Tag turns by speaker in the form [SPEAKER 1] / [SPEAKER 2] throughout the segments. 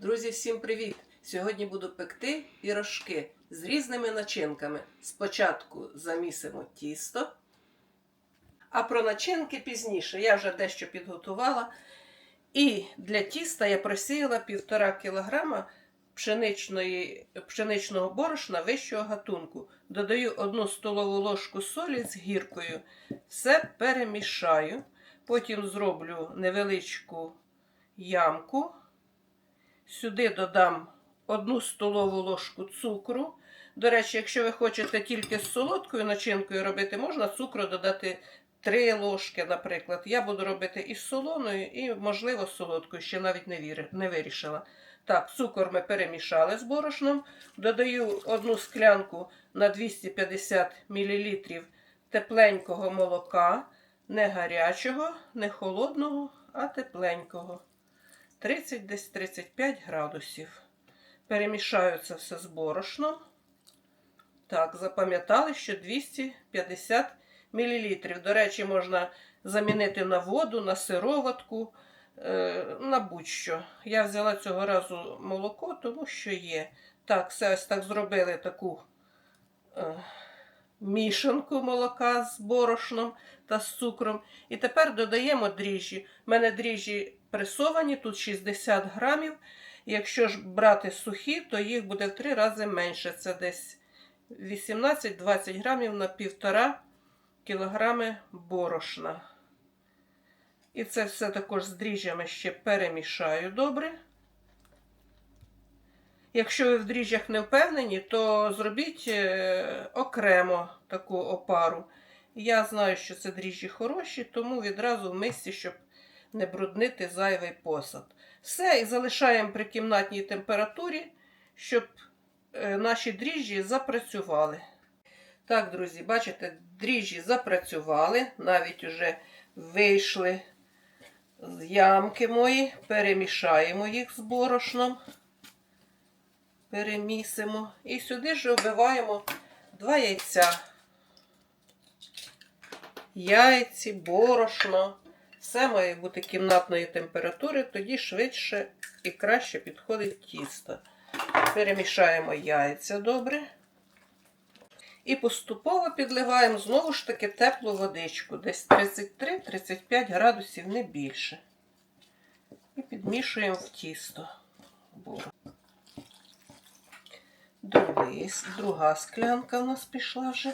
[SPEAKER 1] Друзі, всім привіт! Сьогодні буду пекти пірожки з різними начинками. Спочатку замісимо тісто, а про начинки пізніше я вже дещо підготувала. І для тіста я просіяла 1,5 кг пшеничної, пшеничного борошна вищого гатунку. Додаю 1 столову ложку солі з гіркою. Все перемішаю. Потім зроблю невеличку ямку. Сюди додам 1 столову ложку цукру. До речі, якщо ви хочете тільки з солодкою начинкою робити, можна цукру додати 3 ложки, наприклад. Я буду робити із солоною і, можливо, з солодкою, ще навіть не, вирішила. Так, цукор ми перемішали з борошном. Додаю одну склянку на 250 мл тепленького молока, не гарячого, не холодного, а тепленького. 30 десь 35 градусів. Перемішаю це все з борошном. Так, запам'ятали, що 250 мл. До речі, можна замінити на воду, на сироватку, е, на будь-що. Я взяла цього разу молоко, тому що є. Так, все ось так зробили таку е, мішанку молока з борошном та з цукром. І тепер додаємо дріжджі. У мене дріжджі пресовані, тут 60 грамів. Якщо ж брати сухі, то їх буде в три рази менше. Це десь 18-20 грамів на 1,5 кілограми борошна. І це все також з дріжджами ще перемішаю добре. Якщо ви в дріжджах не впевнені, то зробіть е, окремо таку опару. Я знаю, що це дріжджі хороші, тому відразу в мисці, щоб не бруднити зайвий посад. Все, і залишаємо при кімнатній температурі, щоб е, наші дріжджі запрацювали. Так, друзі, бачите, дріжджі запрацювали, навіть вже вийшли з ямки мої, перемішаємо їх з борошном, перемісимо. І сюди ж вбиваємо два яйця. Яйці, борошно. Все має бути кімнатної температури, тоді швидше і краще підходить тісто. Перемішаємо яйця добре. І поступово підливаємо знову ж таки теплу водичку, десь 33-35 градусів, не більше. І підмішуємо в тісто. Другий, друга склянка у нас пішла вже.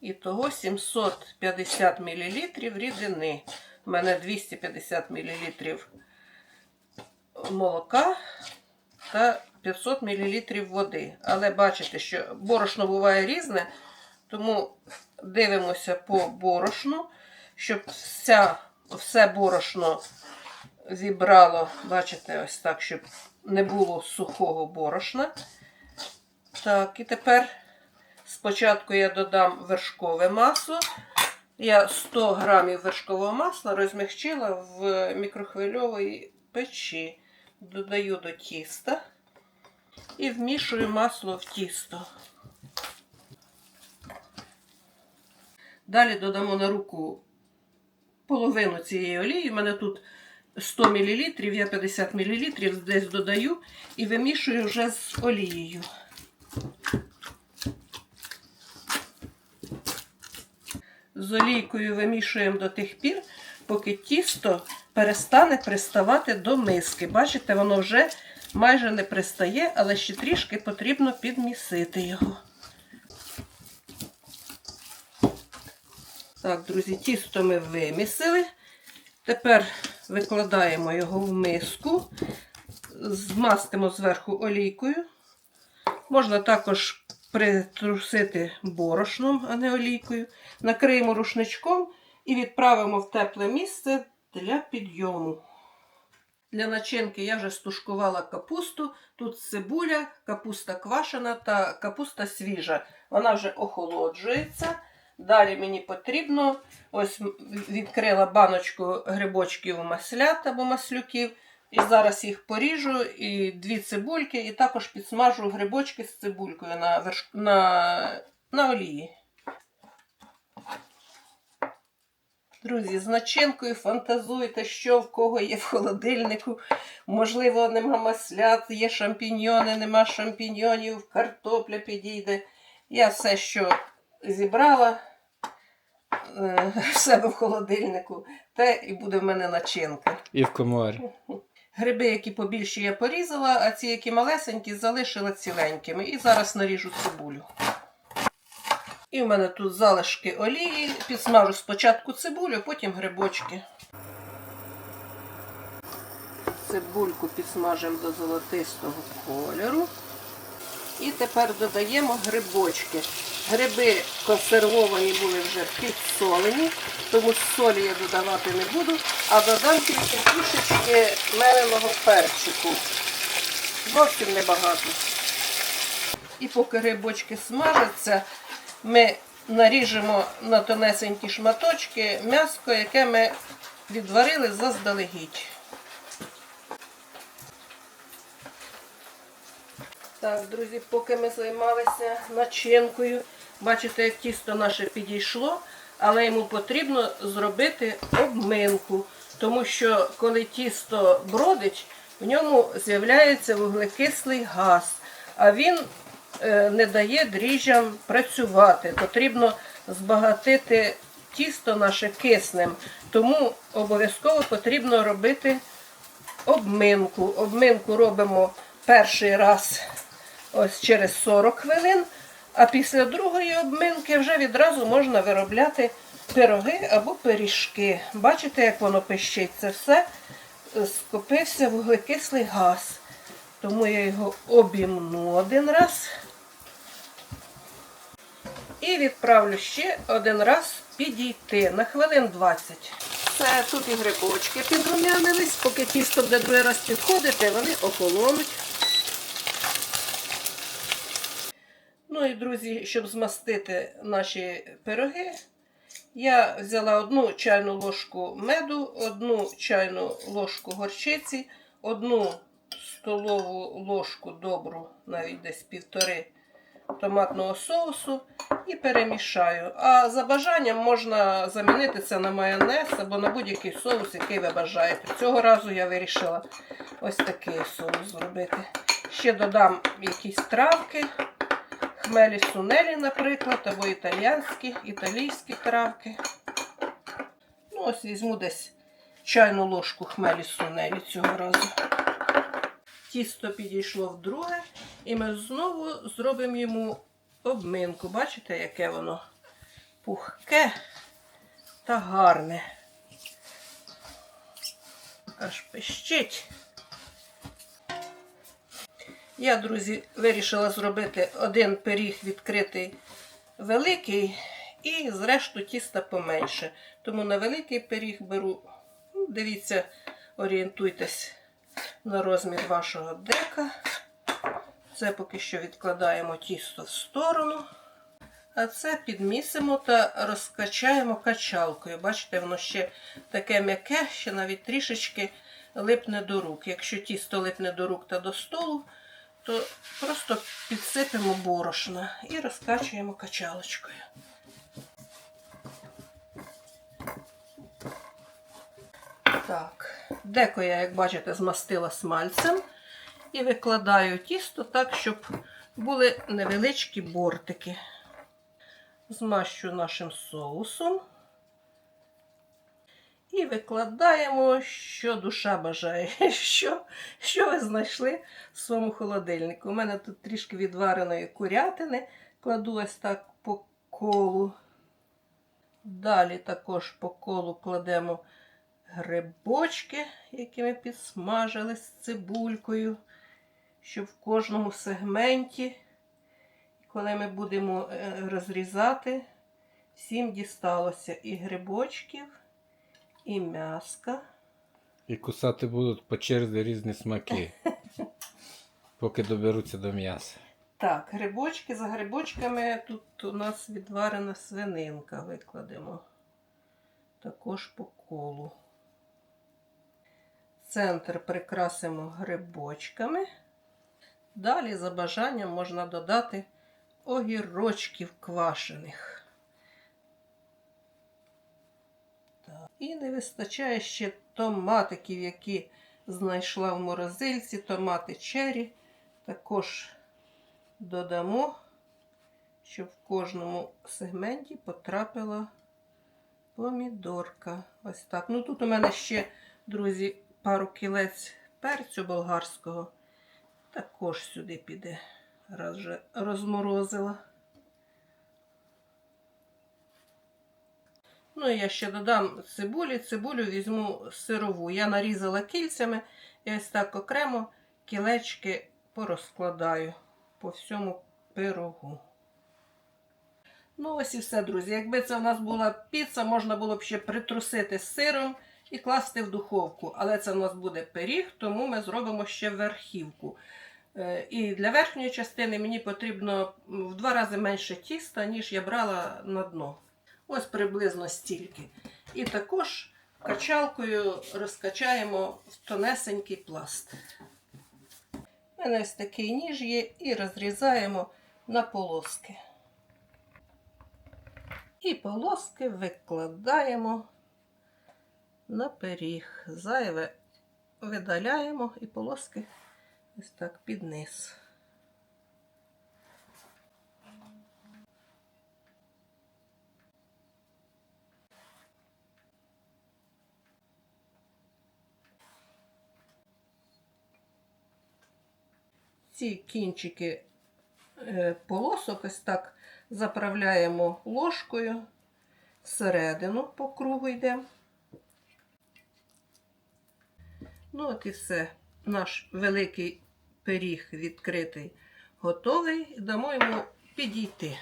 [SPEAKER 1] І того 750 мл рідини. У мене 250 мл молока та 500 мл води. Але бачите, що борошно буває різне, тому дивимося по борошну, щоб вся, все борошно зібрало, бачите, ось так, щоб не було сухого борошна. Так, і тепер спочатку я додам вершкове масло. Я 100 грамів вершкового масла розмягчила в мікрохвильовій печі. Додаю до тіста і вмішую масло в тісто. Далі додамо на руку половину цієї олії. У мене тут 100 мл, я 50 мл десь додаю і вимішую вже з олією. З олійкою вимішуємо до тих пір, поки тісто перестане приставати до миски. Бачите, воно вже майже не пристає, але ще трішки потрібно підмісити його. Так, друзі, тісто ми вимісили. Тепер викладаємо його в миску, змастимо зверху олійкою. Можна також притрусити борошном, а не олійкою. Накриємо рушничком і відправимо в тепле місце для підйому. Для начинки я вже стушкувала капусту. Тут цибуля, капуста квашена та капуста свіжа. Вона вже охолоджується. Далі мені потрібно, ось відкрила баночку грибочків маслят або маслюків. І зараз їх поріжу, і дві цибульки, і також підсмажу грибочки з цибулькою на, верш... на... на олії. Друзі, з начинкою фантазуйте, що в кого є в холодильнику. Можливо, нема маслят, є шампіньйони, нема шампіньйонів, картопля підійде. Я все, що зібрала е, в себе в холодильнику, те і буде в мене начинка.
[SPEAKER 2] І в коморі.
[SPEAKER 1] Гриби, які побільші, я порізала, а ці, які малесенькі, залишила ціленькими. І зараз наріжу цибулю. І в мене тут залишки олії. Підсмажу спочатку цибулю, потім грибочки. Цибульку підсмажимо до золотистого кольору. І тепер додаємо грибочки. Гриби консервовані були вже підсолені, тому солі я додавати не буду, а додам тільки трішечки меленого перчику. Зовсім небагато. І поки грибочки смажаться, ми наріжемо на тонесенькі шматочки м'яско, яке ми відварили заздалегідь. Так, друзі, поки ми займалися начинкою, бачите, як тісто наше підійшло, але йому потрібно зробити обминку, тому що коли тісто бродить, в ньому з'являється вуглекислий газ, а він е, не дає дріжджам працювати. Потрібно збагатити тісто наше киснем, тому обов'язково потрібно робити обминку. Обминку робимо перший раз ось через 40 хвилин, а після другої обминки вже відразу можна виробляти пироги або пиріжки. Бачите, як воно пищить? Це все е, скопився вуглекислий газ. Тому я його обімну один раз і відправлю ще один раз підійти на хвилин 20. Це тут і грибочки підрумянились, поки тісто буде другий раз підходити, вони охолонуть. Ну і, друзі, щоб змастити наші пироги, я взяла одну чайну ложку меду, одну чайну ложку горчиці, одну столову ложку добру, навіть десь півтори томатного соусу і перемішаю. А за бажанням можна замінити це на майонез або на будь-який соус, який ви бажаєте. Цього разу я вирішила ось такий соус зробити. Ще додам якісь травки, хмелі сунелі, наприклад, або італійські, італійські травки. Ну, ось візьму десь чайну ложку хмелі сунелі цього разу. Тісто підійшло вдруге, і ми знову зробимо йому обминку. Бачите, яке воно пухке та гарне. Аж пищить. Я, друзі, вирішила зробити один пиріг відкритий великий і зрешту тіста поменше. Тому на великий пиріг беру, ну, дивіться, орієнтуйтесь на розмір вашого дека. Це поки що відкладаємо тісто в сторону. А це підмісимо та розкачаємо качалкою. Бачите, воно ще таке м'яке, ще навіть трішечки липне до рук. Якщо тісто липне до рук та до столу, то просто підсипемо борошна і розкачуємо качалочкою. Так, деко я, як бачите, змастила смальцем і викладаю тісто так, щоб були невеличкі бортики. Змащу нашим соусом. І викладаємо, що душа бажає, що, що ви знайшли в своєму холодильнику. У мене тут трішки відвареної курятини, кладу ось так по колу. Далі також по колу кладемо грибочки, які ми підсмажили з цибулькою, щоб в кожному сегменті, коли ми будемо е, розрізати, всім дісталося і грибочків, і м'яска.
[SPEAKER 2] І кусати будуть по черзі різні смаки. Поки доберуться до м'яса.
[SPEAKER 1] Так, грибочки за грибочками тут у нас відварена свининка, викладемо також по колу. Центр прикрасимо грибочками. Далі, за бажанням, можна додати огірочків квашених. І не вистачає ще томатиків, які знайшла в морозильці, томати чері. Також додамо, щоб в кожному сегменті потрапила помідорка. Ось так. Ну тут у мене ще, друзі, пару кілець перцю болгарського. Також сюди піде, раз вже розморозила. Ну, я ще додам цибулі. Цибулю візьму сирову. Я нарізала кільцями і ось так окремо кілечки порозкладаю по всьому пирогу. Ну, ось і все, друзі. Якби це в нас була піца, можна було б ще притрусити з сиром і класти в духовку. Але це в нас буде пиріг, тому ми зробимо ще верхівку. Е, І для верхньої частини мені потрібно в два рази менше тіста, ніж я брала на дно. Ось приблизно стільки. І також качалкою розкачаємо тонесенький пласт. У мене ось такий ніж є і розрізаємо на полоски. І полоски викладаємо на пиріг. Зайве видаляємо і полоски ось так під низ. Ці кінчики е, полосок ось так заправляємо ложкою всередину по кругу йдемо. Ну, от і все. Наш великий пиріг відкритий, готовий. Дамо йому підійти.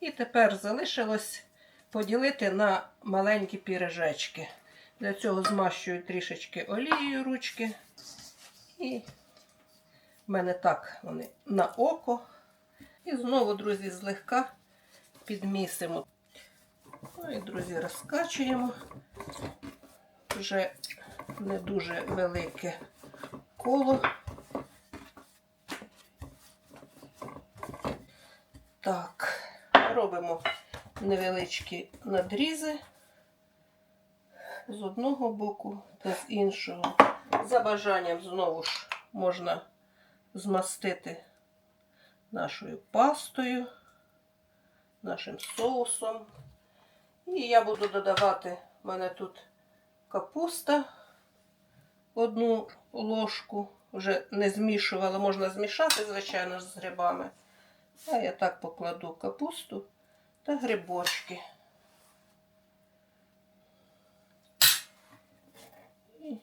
[SPEAKER 1] І тепер залишилось поділити на маленькі пірежечки. Для цього змащую трішечки олією ручки. І в мене так вони на око. І знову, друзі, злегка підмісимо. Ну і, друзі, розкачуємо. Вже не дуже велике коло. Так, робимо невеличкі надрізи з одного боку та з іншого. За бажанням знову ж можна змастити нашою пастою, нашим соусом. І я буду додавати, в мене тут капуста одну ложку. Вже не змішувала, можна змішати, звичайно, з грибами. А я так покладу капусту та грибочки. І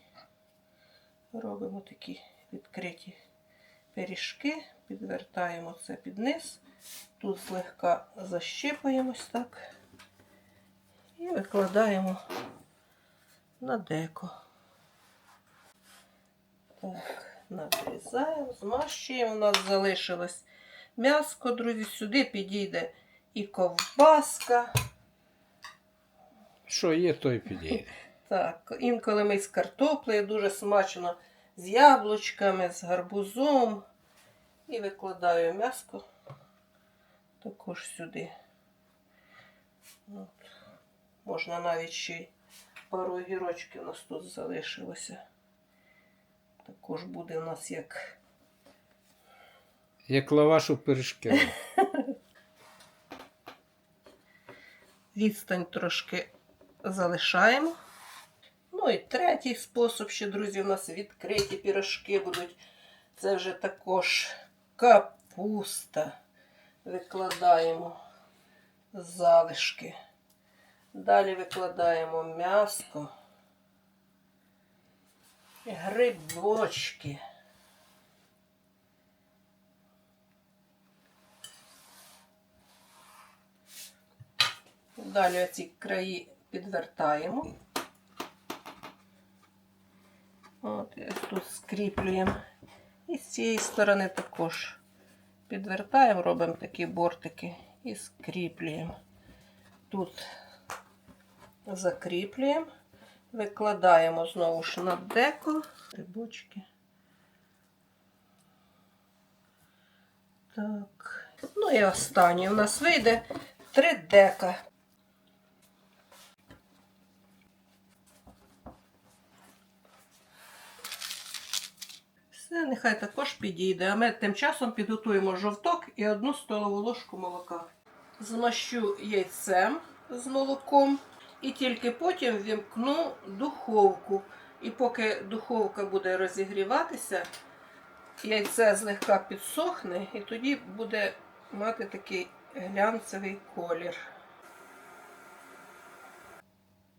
[SPEAKER 1] робимо такі відкриті пиріжки, підвертаємо це під низ. Тут злегка защипаємось так. І викладаємо на деко. Так, надрізаємо, змащуємо. У нас залишилось м'яско, друзі. Сюди підійде і ковбаска.
[SPEAKER 2] Що є, то й підійде.
[SPEAKER 1] Так, інколи ми з картоплею дуже смачно з яблучками, з гарбузом. І викладаю м'яско також сюди. От. Можна навіть ще й пару огірочків у нас тут залишилося. Також буде у нас як
[SPEAKER 2] Як лаваш у пиріжки.
[SPEAKER 1] відстань трошки залишаємо. Ну і третій спосіб, ще, друзі, у нас відкриті пірожки будуть. Це вже також капуста. Викладаємо залишки. Далі викладаємо м'яско, грибочки. Далі ці краї підвертаємо. От, і ось тут скріплюємо. І з цієї сторони також підвертаємо, робимо такі бортики і скріплюємо. Тут закріплюємо, викладаємо знову ж на деко, грибочки. Так. Ну і останнє у нас вийде три дека. Нехай також підійде. А ми тим часом підготуємо жовток і одну столову ложку молока. Змащу яйцем з молоком і тільки потім вімкну духовку. І поки духовка буде розігріватися, яйце злегка підсохне, і тоді буде мати такий глянцевий колір.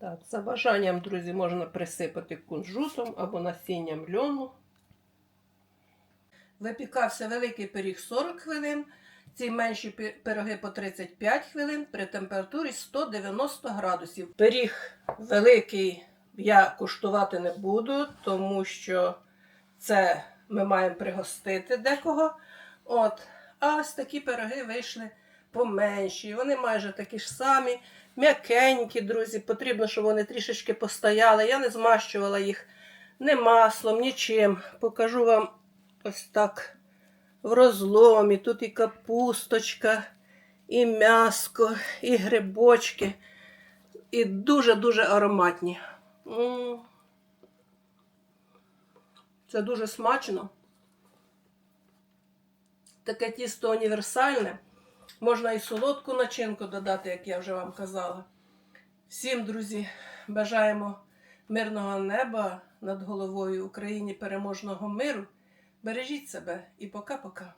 [SPEAKER 1] Так, за бажанням, друзі, можна присипати кунжутом або насінням льону. Випікався великий пиріг 40 хвилин, ці менші пироги по 35 хвилин при температурі 190 градусів. Пиріг великий я куштувати не буду, тому що це ми маємо пригостити декого. От. А ось такі пироги вийшли поменші. Вони майже такі ж самі, м'якенькі, друзі. Потрібно, щоб вони трішечки постояли. Я не змащувала їх не маслом, нічим. Покажу вам ось так в розломі. Тут і капусточка, і м'яско, і грибочки. І дуже-дуже ароматні. Це дуже смачно. Таке тісто універсальне. Можна і солодку начинку додати, як я вже вам казала. Всім, друзі, бажаємо мирного неба над головою Україні переможного миру. Бережіть себе і пока-пока.